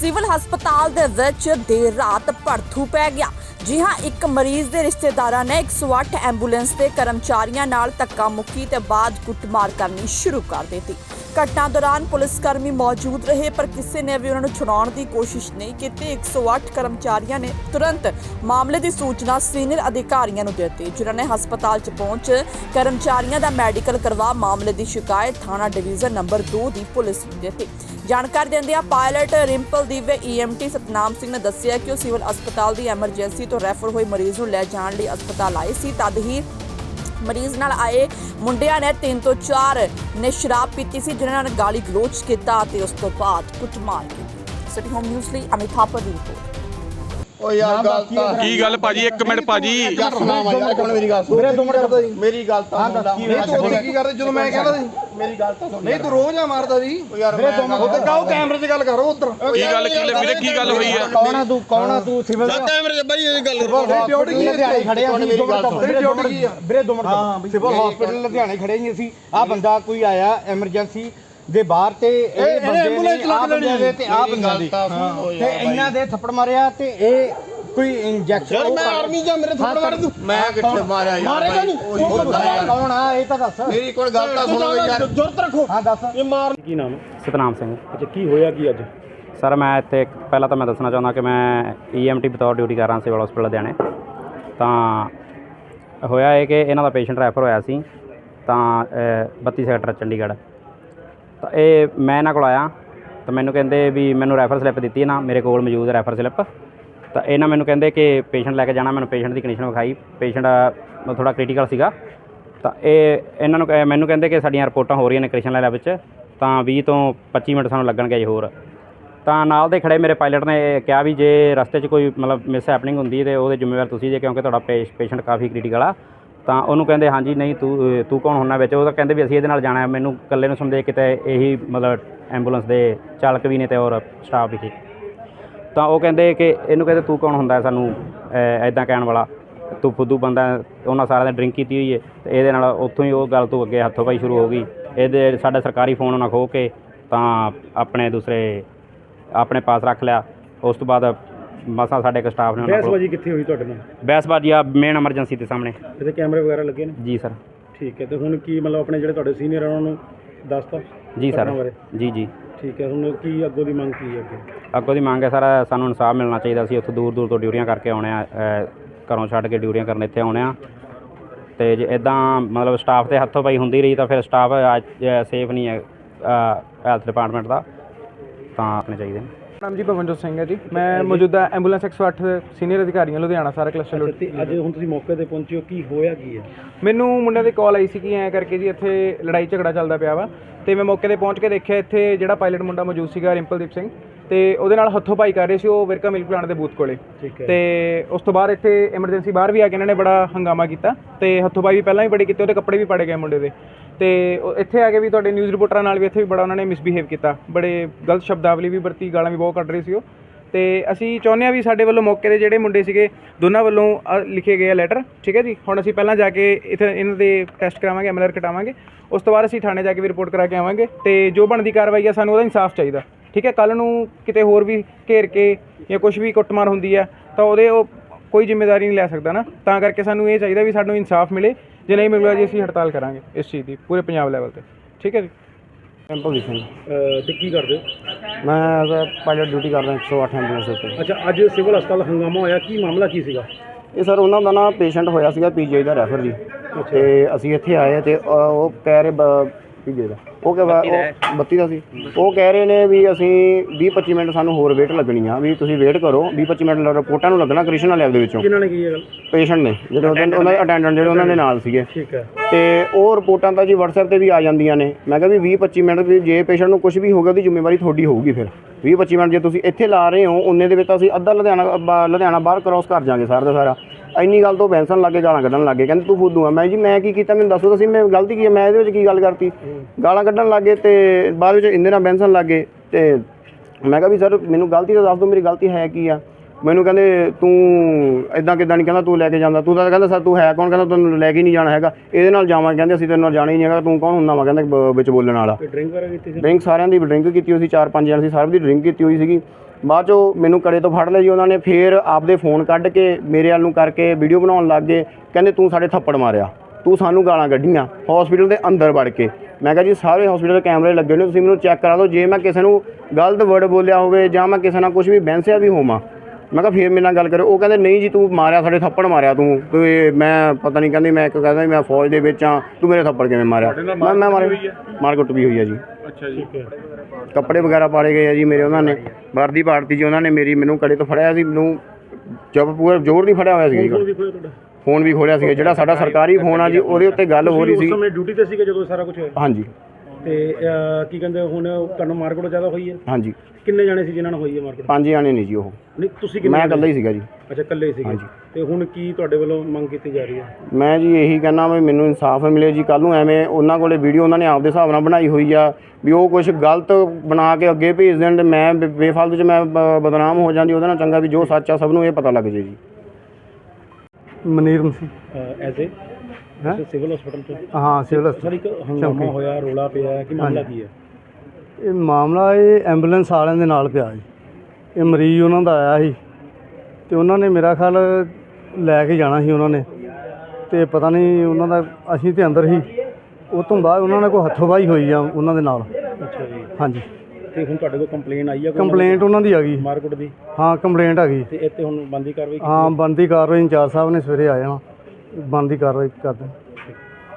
Civil ਹਸਪਤਾਲ ਦੇ ਵਿੱਚ ਦੇਰ ਰਾਤ ਭੜਥੂ ਪੈ ਗਿਆ। ਜੀ ਹਾਂ, ਇੱਕ ਮਰੀਜ਼ ਦੇ ਰਿਸ਼ਤੇਦਾਰਾਂ ਨੇ 108 ਐਂਬੂਲੈਂਸ ਦੇ ਕਰਮਚਾਰੀਆਂ ਨਾਲ ਧੱਕਾ ਮੁੱਕੀ ਤੇ ਬਾਅਦ ਕੁੱਟਮਾਰ ਕਰਨੀ ਸ਼ੁਰੂ ਕਰ ਦਿੱਤੀ। ਘਟਨਾ ਦੌਰਾਨ ਪੁਲਿਸ ਕਰਮੀ ਮੌਜੂਦ ਰਹੇ, ਪਰ ਕਿਸੇ ਨੇ ਵੀ ਉਹਨਾਂ ਨੂੰ ਛੁਡਾਉਣ ਦੀ ਕੋਸ਼ਿਸ਼ ਨਹੀਂ ਕੀਤੀ। 108 ਕਰਮਚਾਰੀਆਂ ਨੇ ਤੁਰੰਤ ਮਾਮਲੇ ਦੀ ਸੂਚਨਾ ਸੀਨੀਅਰ ਅਧਿਕਾਰੀਆਂ ਨੂੰ ਦਿੱਤੀ, ਜਿਨ੍ਹਾਂ ਨੇ ਹਸਪਤਾਲ 'ਚ ਪਹੁੰਚ ਕਰਮਚਾਰੀਆਂ ਦਾ ਮੈਡੀਕਲ ਕਰਵਾ ਮਾਮਲੇ ਦੀ ਸ਼ਿਕਾਇਤ ਥਾਣਾ ਡਿਵੀਜ਼ਨ ਨੰਬਰ 2 ਦੀ ਪੁਲਿਸ ਨੂੰ ਦਿੱਤੀ। ਜਾਣਕਾਰੀ ਦਿੰਦਿਆਂ ਪਾਇਲਟ ਰਿੰਪਲ ਦੀਵੇ ਈਐਮਟੀ ਸਤਨਾਮ ਸਿੰਘ ਨੇ ਦੱਸਿਆ ਕਿ ਉਹ ਸਿਵਲ ਹਸਪਤਾਲ ਦੀ ਐਮਰਜੈਂਸੀ ਤੋਂ ਰੈਫਰ ਹੋਏ ਮਰੀਜ਼ ਨੂੰ ਲੈ ਜਾਣ ਲਈ ਹਸਪਤਾਲ ਆਏ ਸੀ। ਤਦ ਹੀ ਮਰੀਜ਼ ਨਾਲ ਆਏ ਮੁੰਡਿਆਂ ਨੇ ਤਿੰਨ ਤੋਂ ਚਾਰ ਨੇ ਸ਼ਰਾਬ ਪੀਤੀ ਸੀ, ਜਿਨ੍ਹਾਂ ਨੇ ਗਾਲੀ ਗਲੋਚ ਕੀਤਾ ਤੇ ਉਸ ਤੋਂ ਬਾਅਦ ਕੁੱਟਮਾਰ ਕੀਤੀ। ਸਿਟੀ ਹੋਮ ਨਿਊਜ਼ ਲਈ ਅਮਿਤ ਥਾਪਰ ਦੀ ਰਿਪੋਰਟ। ਓ ਯਾਰ ਗੱਲ ਤਾਂ ਕੀ ਗੱਲ ਭਾਜੀ? ਇੱਕ ਮਿੰਟ ਭਾਜੀ। ਯਾਰ ਸੁਣਾਵਾ ਯਾਰ। ਕੋਣ ਮੇਰੀ ਗੱਲ ਸੁਣ। ਵੀਰੇ ਦੋ ਮਿੰਟ ਕਰਦਾ ਜੀ। ਮੇਰੀ ਗੱਲ ਤਾਂ ਸੁਣ ਲੈ ਨਹੀਂ ਤੂੰ ਉੱਥੇ ਕੀ ਕਰਦੇ ਜਦੋਂ ਮੈਂ ਕਹਿੰਦਾ ਸੀ? ਮੇਰੀ ਗੱਲ ਤਾਂ ਸੁਣ। ਨਹੀਂ ਤੂੰ ਰੋਜ਼ ਆ ਮਾਰਦਾ ਸੀ। ਓ ਯਾਰ ਵੀਰੇ ਦੋ ਮੈਂ ਮਿੰਟ ਉੱਥੇ ਕਾਓ ਕੈਮਰੇ 'ਚ ਗੱਲ ਕਰੋ ਉਧਰ। ਕੀ ਗੱਲ ਕੀ ਵੀਰੇ ਕੀ ਗੱਲ ਹੋਈ ਹੈ ਕੌਣ ਆ ਤੂੰ? ਕੌਣ ਆ ਤੂੰ ਸਿਵਲ ਜਾ ਕੈਮਰੇ 'ਚ ਬਈ ਇਹ ਗੱਲ ਤੇਰੀ ਡਿਊਟੀ ਕੀ ਲੁਧਿਆਣੇ ਖੜੇ ਆ ਹੁਣ ਮੇਰੀ ਗੱਲ ਸੁਣ। ਤੇਰੀ ਡਿਊਟੀ ਕੀ ਆ? ਵੀਰੇ ਦੋ ਮਿੰਟ ਸਿਵਲ ਹਸਪੀਟਲ ਲੁਧਿਆਣੇ ਖੜੇ ਜੀ ਅਸੀਂ। ਆ ਬੰਦਾ ਕੋਈ ਆਇਆ ਐਮਰਜੈਂਸੀ ਦੇ ਬਾਹਰ ਤੇ ਇਹ ਬੰਦੇ ਨੇ ਆ ਬੰਦੇ ਦੇ ਤੇ ਆ ਮੇਰੀ ਬੰਦਾ ਦੇ। ਤਾਂ ਇਹਨਾਂ ਦੇ ਥੱਪੜ ਮਾਰਿਆ ਤੇ ਇਹ ਕੋਈ ਇੰਜੈਕਸ਼ਨ ਯਾਰ ਮੈਂ ਆਰਮੀ ਜਾਂ ਮੇਰੇ ਥੱਪੜ ਮਾਰ ਦੂੰ ਮੈਂ ਕਿੱਥੇ ਮਾਰਿਆ ਯਾਰ ਮਾਰੇਗਾ? ਨਹੀਂ। ਉਹੀ ਕੌਣ ਆ ਇਹ ਤਾਂ ਦੱਸ। ਮੇਰੀ ਕੋਲ ਗੱਲ ਤਾਂ ਸੁਣੋ ਯਾਰ। ਜ਼ਰੂਰਤ ਰੱਖੋ। ਹਾਂ ਦੱਸ। ਕੀ ਨਾਮ? ਸਤਨਾਮ ਸਿੰਘ। ਅੱਛਾ ਕੀ ਹੋਇਆ ਕੀ ਅੱਜ? ਸਰ ਮੈਂ ਇੱਥੇ ਪਹਿਲਾਂ ਤਾਂ ਮੈਂ ਦੱਸਣਾ ਚਾਹੁੰਦਾ ਕਿ ਮੈਂ ਈਐਮਟੀ ਬਤੌਰ ਡਿਊਟੀ ਕਰ ਰਿਹਾ ਸਿਵਲ ਹਸਪੀਟਲ ਲੁਧਿਆਣੇ। ਤਾਂ ਹੋਇਆ ਇਹ ਕਿ ਇਹਨਾਂ ਦਾ ਪੇਸ਼ੈਂਟ ਰੈਫਰ ਹੋਇਆ ਸੀ। ਤਾਂ ਅ, 32 ਸੈਕਟਰ ਚੰਡੀਗੜ੍ਹ। ਤਾਂ ਇਹ ਮੈਂ ਇਹਨਾਂ ਕੋਲ ਆਇਆ ਤਾਂ ਮੈਨੂੰ ਕਹਿੰਦੇ ਵੀ ਮੈਨੂੰ ਰੈਫਰ ਸਲਿੱਪ ਦਿੱਤੀ ਨਾ ਮੇਰੇ ਕੋਲ ਮੌਜੂਦ ਰੈਫਰ ਸਲਿੱਪ। ਤਾਂ ਇਹਨਾਂ ਮੈਨੂੰ ਕਹਿੰਦੇ ਕਿ ਪੇਸ਼ੈਂਟ ਲੈ ਕੇ ਜਾਣਾ, ਮੈਨੂੰ ਪੇਸ਼ੈਂਟ ਦੀ ਕੰਡੀਸ਼ਨ ਵਿਖਾਈ ਪੇਸ਼ੈਂਟ ਥੋੜਾ ਕ੍ਰਿਟੀਕਲ ਸੀਗਾ। ਤਾਂ ਇਹ ਇਹਨਾਂ ਨੂੰ ਕਹਿ- ਮੈਨੂੰ ਕਹਿੰਦੇ ਕਿ ਸਾਡੀਆਂ ਰਿਪੋਰਟਾਂ ਹੋ ਰਹੀਆਂ ਨੇ ਕ੍ਰਿਸ਼ਨ ਲੈਬ ਵਿੱਚ, ਤਾਂ 20 ਤੋਂ 25 ਮਿੰਟ ਸਾਨੂੰ ਲੱਗਣਗੇ ਜੀ ਹੋਰ। ਤਾਂ ਨਾਲ ਦੇ ਖੜੇ ਮੇਰੇ ਪਾਇਲਟ ਨੇ ਕਿਹਾ ਵੀ ਜੇ ਰਸਤੇ 'ਚ ਕੋਈ ਮਤਲਬ ਮਿਸ ਹੈਪਨਿੰਗ ਹੁੰਦੀ ਹੈ ਤੇ ਉਹਦੇ ਜ਼ਿੰਮੇਵਾਰ ਤੁਸੀਂ ਜੇ, ਕਿਉਂਕਿ ਤੁਹਾਡਾ ਪੇਸ਼ੈਂਟ ਕਾਫੀ ਕ੍ਰਿਟੀਕਲ ਆ। ਤਾਂ ਉਹਨੂੰ ਕਹਿੰਦੇ, ਹਾਂਜੀ, ਨਹੀਂ, ਤੂੰ ਤੂੰ ਕੌਣ ਹੁੰਨਾ ਵਿੱਚ? ਉਹ ਤਾਂ ਕਹਿੰਦੇ ਵੀ ਅਸੀਂ ਇਹਦੇ ਨਾਲ ਜਾਣਾ ਹੈ। ਮੈਨੂੰ ਇਕੱਲੇ ਨੂੰ ਸਮਝੇ ਕਿਤੇ ਇਹੀ ਮਤਲਬ ਐਂਬੂਲੈਂਸ ਦੇ ਚਾਲਕ ਵੀ ਨੇ ਤੇ ਔਰ ਸਟਾਫ ਵੀ ਸੀ। ਤਾਂ ਉਹ ਕਹਿੰਦੇ ਕਿ ਇਹਨੂੰ ਕਹਿੰਦੇ, ਤੂੰ ਕੌਣ ਹੁੰਦਾ ਸਾਨੂੰ ਐਦਾਂ ਕਹਿਣ ਵਾਲਾ? ਤੂੰ ਫੁੱਦੂ ਬੰਦਾ ਉਹਨਾਂ ਸਾਰਿਆਂ ਨੇ ਡਰਿੰਕ ਕੀਤੀ ਹੋਈ ਹੈ। ਤੇ ਇਹਦੇ ਨਾਲ ਉੱਥੋਂ ਹੀ ਉਹ ਗੱਲ ਤੋਂ ਅੱਗੇ ਹੱਥੋਂ ਪਾਈ ਸ਼ੁਰੂ ਹੋ ਗਈ। ਇਹਦੇ ਸਾਡਾ ਸਰਕਾਰੀ ਫੋਨ ਉਹਨਾਂ ਖੋ ਕੇ ਤਾਂ ਆਪਣੇ ਦੂਸਰੇ, ਆਪਣੇ ਪਾਸ ਰੱਖ ਲਿਆ। ਉਸ ਤੋਂ ਬਾਅਦ ਮਸਾਂ ਸਾਡੇ ਇੱਕ ਸਟਾਫ ਨੇ ਉਹਨਾਂ ਕੋਲ। ਬਹਿਸਬਾਜੀ ਕਿੱਥੇ ਹੋਈ ਤੁਹਾਡੇ ਨਾਲ? ਬਹਿਸਬਾਜੀ ਆ ਮੇਨ ਐਮਰਜੈਂਸੀ ਦੇ ਸਾਹਮਣੇ। ਇਹਦੇ ਕੈਮਰੇ ਵਗੈਰਾ ਲੱਗੇ ਨੇ? ਜੀ ਸਰ ਠੀਕ ਹੈ ਤੇ ਹੁਣ ਕੀ ਮਤਲਬ ਆਪਣੇ ਜਿਹੜੇ ਤੁਹਾਡੇ ਸੀਨੀਅਰ ਆ ਉਹਨਾਂ ਨੂੰ ਦੱਸਤਾ? ਜੀ ਸਰ ਘਟਨਾ ਬਾਰੇ? ਜੀ ਜੀ। ਠੀਕ ਹੈ ਹੁਣ ਕੀ ਅੱਗੋਂ ਦੀ ਮੰਗ ਕੀ ਹੈ ਅੱਗੇ? ਅੱਗੋਂ ਦੀ ਮੰਗ ਹੈ ਸਰ ਸਾਨੂੰ ਇਨਸਾਫ ਮਿਲਣਾ ਚਾਹੀਦਾ ਸੀ। ਉੱਥੋਂ ਦੂਰ ਦੂਰ ਤੋਂ ਡਿਊਟੀਆਂ ਕਰਕੇ ਆਉਣੇ ਆ ਅ, ਘਰੋਂ ਛੱਡ ਕੇ ਡਿਊਟੀਆਂ ਕਰਨ ਇੱਥੇ ਆਉਣੇ ਆ। ਤੇ ਜੇ ਇਦਾਂ ਮਤਲਬ ਸਟਾਫ ਤੇ ਹੱਥੋਂ ਪਾਈ ਹੁੰਦੀ ਰਹੀ ਤਾਂ ਫਿਰ ਸਟਾਫ ਸੇਫ ਨਹੀਂ ਹੈ ਹੈਲਥ ਡਿਪਾਰਟਮੈਂਟ ਦਾ। ਤਾਂ ਆਪਣੇ ਚਾਹੀਦੇ ਨੇ। ਨਾਮ ਜੀ ਭਵਨਜੋਤ ਸਿੰਘ ਹੈ ਜੀ। ਮੈਂ ਮੌਜੂਦਾ ਐਂਬੂਲੈਂਸ 108 ਸੀਨੀਅਰ ਅਧਿਕਾਰੀ ਹਾਂ ਲੁਧਿਆਣਾ ਸਾਰਾ ਕਲਸਟਰ ਤੇ ਅੱਜ ਹੁਣ ਤੁਸੀਂ ਮੌਕੇ ਤੇ ਪਹੁੰਚੇ ਹੋ ਕੀ ਹੋਇਆ ਕੀ ਹੈ? ਮੈਨੂੰ ਮੁੰਡਿਆਂ ਦੀ ਕਾਲ ਆਈ ਸੀ ਕਿ ਐਂ ਕਰਕੇ ਜੀ ਇੱਥੇ ਲੜਾਈ ਝਗੜਾ ਚੱਲਦਾ ਪਿਆ ਵਾ। ਤੇ ਮੈਂ ਮੌਕੇ ਤੇ ਪਹੁੰਚ ਕੇ ਦੇਖਿਆ ਇੱਥੇ ਜਿਹੜਾ ਪਾਇਲਟ ਮੁੰਡਾ ਮੌਜੂਦ ਸੀਗਾ ਰਿੰਪਲਦੀਪ ਸਿੰਘ। ਤੇ ਉਹਦੇ ਨਾਲ ਹੱਥੋਂ ਪਾਈ ਕਰ ਰਹੇ ਸੀ ਉਹ ਵਿਰਕਾ ਮਿਲਕ ਪਲਾਂਟ ਦੇ ਬੂਥ ਕੋਲੇ। ਠੀਕ ਹੈ। ਤੇ ਉਸ ਤੋਂ ਬਾਅਦ ਇੱਥੇ ਐਮਰਜੈਂਸੀ ਬਾਹਰ ਵੀ ਆ ਕੇ ਇਹਨਾਂ ਨੇ ਬੜਾ ਹੰਗਾਮਾ ਕੀਤਾ ਤੇ ਹੱਥੋਂ ਪਾਈ ਵੀ ਪਹਿਲਾਂ ਵੀ ਬੜੀ ਕੀਤੀ ਉਹਦੇ ਕੱਪੜੇ ਵੀ ਪਾੜੇ ਗਏ ਮੁੰਡੇ ਦੇ। ਤੇ ਇੱਥੇ ਆ ਕੇ ਵੀ ਤੁਹਾਡੇ ਨਿਊਜ਼ ਰਿਪੋਰਟਰਾਂ ਨਾਲ ਵੀ ਇੱਥੇ ਵੀ ਬੜਾ ਉਹਨਾਂ ਨੇ ਮਿਸਬੀਹੇਵ ਕੀਤਾ। ਬੜੇ ਗਲਤ ਸ਼ਬਦਾਵਲੀ ਵੀ ਵਰਤੀ ਗਾਲਾਂ ਵੀ ਬਹੁਤ ਕੱਢ ਰਹੇ ਸੀ ਉਹ। ਤੇ ਅਸੀਂ ਚਾਹੁੰਦੇ ਹਾਂ ਵੀ ਸਾਡੇ ਵੱਲੋਂ ਮੌਕੇ ਦੇ ਜਿਹੜੇ ਮੁੰਡੇ ਸੀਗੇ ਦੋਨਾਂ ਵੱਲੋਂ ਲਿਖੇ ਗਏ ਆ ਲੈਟਰ ਠੀਕ ਹੈ ਜੀ? ਹੁਣ ਅਸੀਂ ਪਹਿਲਾਂ ਜਾ ਕੇ ਇੱਥੇ ਇਹਨਾਂ ਦੇ ਟੈਸਟ ਕਰਾਵਾਂਗੇ ਐਮਐਲਆਰ ਕਟਾਵਾਂਗੇ। ਉਸ ਤੋਂ ਬਾਅਦ ਅਸੀਂ ਥਾਣੇ ਜਾ ਕੇ ਵੀ ਰਿਪੋਰਟ ਕਰਾ ਕੇ ਆਵਾਂਗੇ ਤੇ ਜੋ ਬਣਦੀ ਕਾਰਵਾਈ ਆ ਸਾਨੂੰ ਉਹਦਾ ਇਨਸਾਫ ਚਾਹੀਦਾ। ਠੀਕ ਹੈ ਕੱਲ ਨੂੰ ਕਿਤੇ ਹੋਰ ਵੀ ਘੇਰ ਕੇ ਜਾਂ ਕੁਝ ਵੀ ਕੁੱਟਮਾਰ ਹੁੰਦੀ ਆ ਤਾਂ ਉਹਦੇ ਉਹ ਕੋਈ ਜ਼ਿੰਮੇਵਾਰੀ ਨਹੀਂ ਲੈ ਸਕਦਾ ਨਾ। ਤਾਂ ਕਰਕੇ ਸਾਨੂੰ ਇਹ ਚਾਹੀਦਾ ਵੀ ਸਾਨੂੰ ਇਨਸਾਫ ਮਿਲੇ ਜੇ ਨਹੀਂ ਮਿਲੂਗਾ ਜੀ ਅਸੀਂ ਹੜਤਾਲ ਕਰਾਂਗੇ ਇਸ ਚੀਜ਼ ਦੀ ਪੂਰੇ ਪੰਜਾਬ ਲੈਵਲ ਤੇ। ਠੀਕ ਹੈ ਜੀ? ਭਗਤ ਸਿੰਘ ਅਹ ਤੇ ਕੀ ਕਰਦੇ ਹੋ? ਮੈਂ ਐਜ਼ ਪਾਇਲਟ ਡਿਊਟੀ ਕਰਦਾ 108 ਐਂਬੂਲੈਂਸ ਉੱਤੇ। ਅੱਛਾ ਅੱਜ ਸਿਵਲ ਹਸਪਤਾਲ ਹੰਗਾਮਾ ਹੋਇਆ ਕੀ ਮਾਮਲਾ ਕੀ ਸੀਗਾ? ਇਹ ਸਰ ਉਹਨਾਂ ਦਾ ਨਾ ਪੇਸ਼ੈਂਟ ਹੋਇਆ ਸੀਗਾ ਪੀਜੀਆਈ ਦਾ ਰੈਫਰ ਜੀ। ਤੇ ਅਸੀਂ ਇੱਥੇ ਆਏ ਤੇ ਅ, ਉਹ ਕਹਿ ਰਹੇ ਪੀਜੀਆਈ ਦਾ ਉਹ ਕਹ ਉਹ 32 ਦਾ ਸੀ। ਉਹ ਕਹਿ ਰਹੇ ਨੇ ਵੀ ਅਸੀਂ 20 25 ਮਿੰਟ ਸਾਨੂੰ ਹੋਰ ਵੇਟ ਲੱਗਣੀ ਆ ਵੀ ਤੁਸੀਂ ਵੇਟ ਕਰੋ 20 25 ਮਿੰਟ ਰਿਪੋਰਟਾਂ ਨੂੰ ਲੱਗਣਾ ਕ੍ਰਿਸ਼ਨ ਲੈਬ ਦੇ ਵਿੱਚੋਂ। ਕਿਹਨਾਂ ਨੇ ਕੀ ਇਹ ਗੱਲ? ਪੇਸ਼ੈਂਟ ਨੇ ਜਿਹੜੇ ਉਹਨਾਂ ਦੇ ਅਟੈਂਡੈਂਟ ਜਿਹੜੇ ਉਹਨਾਂ ਦੇ ਨਾਲ ਸੀਗੇ। ਠੀਕ ਹੈ। ਤੇ ਉਹ ਰਿਪੋਰਟਾਂ ਤਾਂ ਜੀ WhatsApp ਤੇ ਵੀ ਆ ਜਾਂਦੀਆਂ ਨੇ। ਮੈਂ ਕਿਹਾ ਵੀ 20 25 ਮਿੰਟ ਵੀ ਜੇ ਪੇਸ਼ੈਂਟ ਨੂੰ ਕੁਝ ਵੀ ਹੋ ਗਿਆ ਉਹਦੀ ਜ਼ਿੰਮੇਵਾਰੀ ਤੁਹਾਡੀ ਹੋਊਗੀ ਫਿਰ। 20 25 ਮਿੰਟ ਜੇ ਤੁਸੀਂ ਇੱਥੇ ਲਾ ਰਹੇ ਹੋ ਉਹਨੇ ਦੇ ਵਿੱਚ ਤਾਂ ਅਸੀਂ ਅੱਧਾ ਲੁਧਿਆਣਾ ਲੁਧਿਆਣਾ ਬਾਹਰ ਕ੍ਰਾਸ ਕਰ ਜਾਾਂਗੇ ਸਾਰਾ ਦਾ ਸਾਰਾ। ਇੰਨੀ ਗੱਲ ਤੋਂ ਬੈਂਸਣ ਲੱਗੇ ਗਾਲਾਂ ਕੱਢਣ ਲੱਗੇ ਕਹਿੰਦੇ ਤੂੰ ਫੁੱਦੂ ਆ। ਮੈਂ ਜੀ ਮੈਂ ਕੀ ਕੀਤਾ? ਮੈਨੂੰ ਦੱਸੋ ਤੁਸੀਂ ਮੈਂ ਗਲਤੀ ਕੀ ਹੈ ਮੈਂ ਇਹਦੇ ਵਿੱਚ ਕੀ ਗੱਲ ਕਰਤੀ? ਗਾਲਾਂ ਕੱਢਣ ਲੱਗੇ ਤੇ ਬਾਅਦ ਵਿੱਚ ਇੰਦੇ ਨਾਲ ਬੈਂਸਣ ਲੱਗੇ ਤੇ ਮੈਂ ਕਿਹਾ ਵੀ ਸਰ ਮੈਨੂੰ ਗਲਤੀ ਤਾਂ ਦੱਸ ਦਿਓ ਮੇਰੀ ਗਲਤੀ ਹੈ ਕੀ ਆ? ਮੈਨੂੰ ਕਹਿੰਦੇ ਤੂੰ ਇਦਾਂ ਕਿਦਾਂ ਨਹੀਂ ਕਹਿੰਦਾ ਤੂੰ ਲੈ ਕੇ ਜਾਂਦਾ। ਤੂੰ ਤਾਂ ਕਹਿੰਦਾ ਸਰ ਤੂੰ ਹੈ ਕੌਣ? ਕਹਿੰਦਾ ਤੈਨੂੰ ਲੈ ਕੇ ਨਹੀਂ ਜਾਣਾ ਹੈਗਾ। ਇਹਦੇ ਨਾਲ ਜਾਵਾਂਗੇ ਕਹਿੰਦੇ ਅਸੀਂ ਤੇਰੇ ਨਾਲ ਜਾਣਾ ਹੀ ਨਹੀਂ ਹੈਗਾ। ਤੂੰ ਕੌਣ ਹੁੰਦਾ ਵਾ? ਕਹਿੰਦਾ ਵਿੱਚ ਬੋਲਣ ਵਾਲਾ। ਡਰਿੰਕ ਵਗੈਰਾ ਕੀਤੀ ਸੀ? ਡਰਿੰਕ ਸਾਰਿਆਂ ਦੀ ਡਰਿੰਕ ਕੀਤੀ ਹੋਈ ਸੀ ਚਾਰ ਪੰਜ ਜਣ ਸੀ ਸਾਰੇ ਦੀ ਡਰਿੰਕ ਕੀਤੀ ਹੋਈ ਸੀਗੀ। ਬਾਅਦ ਚੋਂ ਮੈਨੂੰ ਕੜੇ ਤੋਂ ਫੜ ਲਿਆ ਜੀ, ਉਹਨਾਂ ਨੇ ਫੇਰ ਆਪਦੇ ਫੋਨ ਕੱਢ ਕੇ ਮੇਰੇ ਵੱਲ ਨੂੰ ਕਰਕੇ ਵੀਡੀਓ ਬਣਾਉਣ ਲੱਗ ਗਏ। ਕਹਿੰਦੇ, ਤੂੰ ਸਾਡੇ ਥੱਪੜ ਮਾਰਿਆ। ਤੂੰ ਸਾਨੂੰ ਗਾਲਾਂ ਕੱਢੀਆਂ। ਹਸਪੀਟਲ ਦੇ ਅੰਦਰ ਵੜ ਕੇ। ਮੈਂ ਕਿਹਾ, ਜੀ, ਸਾਰੇ ਹਸਪੀਟਲ ਦੇ ਕੈਮਰੇ ਲੱਗੇ ਨੇ, ਤੁਸੀਂ ਮੈਨੂੰ ਚੈੱਕ ਕਰਾ ਦਿਓ। ਜੇ ਮੈਂ ਕਿਸੇ ਨੂੰ ਗਲਤ ਵਰਡ ਬੋਲਿਆ ਹੋਵੇ ਜਾਂ ਮੈਂ ਕਿਸੇ ਨਾਲ ਕੁਝ ਵੀ ਬਹਿਸਿਆ ਵੀ ਹੋਵਾਂ ਮੈਂ ਕਿਹਾ ਫੇਰ ਮੇਰੇ ਨਾਲ ਗੱਲ ਕਰੋ ਉਹ ਕਹਿੰਦੇ ਨਹੀਂ ਜੀ ਤੂੰ ਮਾਰਿਆ ਸਾਡੇ ਥੱਪੜ ਮਾਰਿਆ ਤੂੰ। ਤੇ ਮੈਂ ਪਤਾ ਨਹੀਂ ਕਹਿੰਦੀ ਮੈਂ ਇੱਕ ਕਹਿੰਦਾ ਮੈਂ ਫੌਜ ਦੇ ਵਿੱਚ ਆ ਤੂੰ ਮੇਰੇ ਥੱਪੜ ਕਿਵੇਂ ਮਾਰਿਆ? ਮੈਂ ਮੈਂ ਮਾਰਿਆ ਮਾਰਕੁੱਟ ਵੀ ਹੋਈ ਆ ਜੀ। ਅੱਛਾ ਜੀ। ਕੱਪੜੇ ਵਗੈਰਾ ਪਾੜੇ ਗਏ ਆ ਜੀ ਮੇਰੇ ਉਹਨਾਂ ਨੇ। ਵਰਦੀ ਪਾੜਤੀ ਜੀ ਉਹਨਾਂ ਨੇ ਮੇਰੀ ਮੈਨੂੰ ਕੜੇ ਤੋਂ ਫੜਿਆ ਸੀ ਮੈਨੂੰ ਜਬ ਪੂਰਾ ਜ਼ੋਰ ਦੀ ਫੜਿਆ ਹੋਇਆ ਸੀ ਜੀ। ਤੁਹਾਡਾ? ਫੋਨ ਵੀ ਖੋਲਿਆ ਸੀ ਜਿਹੜਾ ਸਾਡਾ ਸਰਕਾਰੀ ਫੋਨ ਆ ਜੀ ਉਹਦੇ ਉੱਤੇ ਗੱਲ ਹੋ ਰਹੀ ਉਸ ਸੀ। ਸਮੇਂ ਡਿਊਟੀ ਤੇ ਸੀਗੇ ਜਦੋਂ ਸਾਰਾ ਕੁਝ ਹੋਇਆ? ਹਾਂਜੀ। ਤੇ ਅਹ, ਕੀ ਕਹਿੰਦੇ ਹੁਣ ਤੁਹਾਨੂੰ ਮਾਰਕੀਟ ਜ਼ਿਆਦਾ ਹੋਈ ਹੈ? ਹਾਂਜੀ। ਕਿੰਨੇ ਜਾਣੇ ਸੀ ਜਿਨ੍ਹਾਂ ਨੂੰ ਹੋਈ ਹੈ ਮਾਰਕੀਟ? ਪੰਜ ਜਾਣੇ ਨਹੀਂ ਜੀ ਉਹ। ਨਹੀਂ ਤੁਸੀਂ ਕਿੰਨੇ ਮੈਂ ਇਕੱਲਾ ਹੀ ਸੀਗਾ ਜੀ? ਅੱਛਾ ਇਕੱਲੇ ਸੀਗੇ। ਤੇ ਹੁਣ ਕੀ ਤੁਹਾਡੇ ਵੱਲੋਂ ਮੰਗ ਕੀਤੀ ਜਾ ਰਹੀ ਹੈ? ਮੈਂ ਜੀ ਇਹੀ ਕਹਿਣਾ ਵੀ ਮੈਨੂੰ ਇਨਸਾਫ ਮਿਲੇ ਜੀ। ਕੱਲ ਨੂੰ ਐਵੇਂ ਉਹਨਾਂ ਕੋਲੇ ਵੀਡੀਓ ਉਹਨਾਂ ਨੇ ਆਪਦੇ ਹਿਸਾਬ ਨਾਲ ਬਣਾਈ ਹੋਈ ਆ ਵੀ ਉਹ ਕੁਝ ਗਲਤ ਬਣਾ ਕੇ ਅੱਗੇ ਭੇਜ ਦੇਣ ਤੇ ਮੈਂ ਬੇ- ਬੇਫਾਲਤੂ ਚ ਮੈਂ ਬ- ਬਦਨਾਮ ਹੋ ਜਾਂਦੀ ਉਹਦੇ ਨਾਲ ਚੰਗਾ ਵੀ ਜੋ ਸੱਚ ਆ ਸਭ ਨੂੰ ਇਹ ਪਤਾ ਲੱਗ ਜੇ ਜੀ। Munir Masih as a civil hospital ਤੋਂ ਹਾਂ? ਸਿਵਲ ਸਰ ਇੱਕ ਹੰਗਾਮਾ ਹੋਇਆ ਰੋਲਾ ਪਿਆ ਕੀ ਮਾਮਲਾ ਕੀ ਹੈ? ਇਹ ਮਾਮਲਾ ਇਹ ਐਂਬੂਲੈਂਸ ਵਾਲਿਆਂ ਦੇ ਨਾਲ ਪਿਆ ਜੀ। ਇਹ ਮਰੀਜ਼ ਉਹਨਾਂ ਦਾ ਆਇਆ ਸੀ ਤੇ ਉਹਨਾਂ ਨੇ ਮੇਰਾ ਖਿਆਲ ਲੈ ਕੇ ਜਾਣਾ ਸੀ ਉਹਨਾਂ ਨੇ ਤੇ ਪਤਾ ਨਹੀਂ ਉਹਨਾਂ ਦਾ ਅਸੀਂ ਤੇ ਅੰਦਰ ਸੀ। ਉਹ ਤੋਂ ਬਾਅਦ ਉਹਨਾਂ ਨੇ ਕੋਈ ਹੱਥੋਂ ਹੋਈ ਆ ਉਹਨਾਂ ਦੇ ਨਾਲ। ਅੱਛਾ ਜੀ। ਹਾਂਜੀ। ਤੇ ਹੁਣ ਤੁਹਾਡੇ ਕੋਲ ਕੰਪਲੇਨ ਆਈ ਹੈ ਕੋਈ? ਕੰਪਲੇਂਟ ਉਹਨਾਂ ਦੀ ਆ ਗਈ। ਮਾਰਕੀਟ ਦੀ? ਹਾਂ ਕੰਪਲੇਂਟ ਆ ਗਈ। ਤੇ ਇੱਥੇ ਹੁਣ ਬੰਦੀ ਕਾਰਵਾਈ ਹਾਂ ਬੰਦੀ ਕਾਰਵਾਈ ਇੰਚਾਰਜ ਸਾਹਿਬ ਨੇ ਸਵੇਰੇ ਆ। ਜਾਣਾ ਬੰਦੀ ਕਾਰਵਾਈ ਕਰਦੇ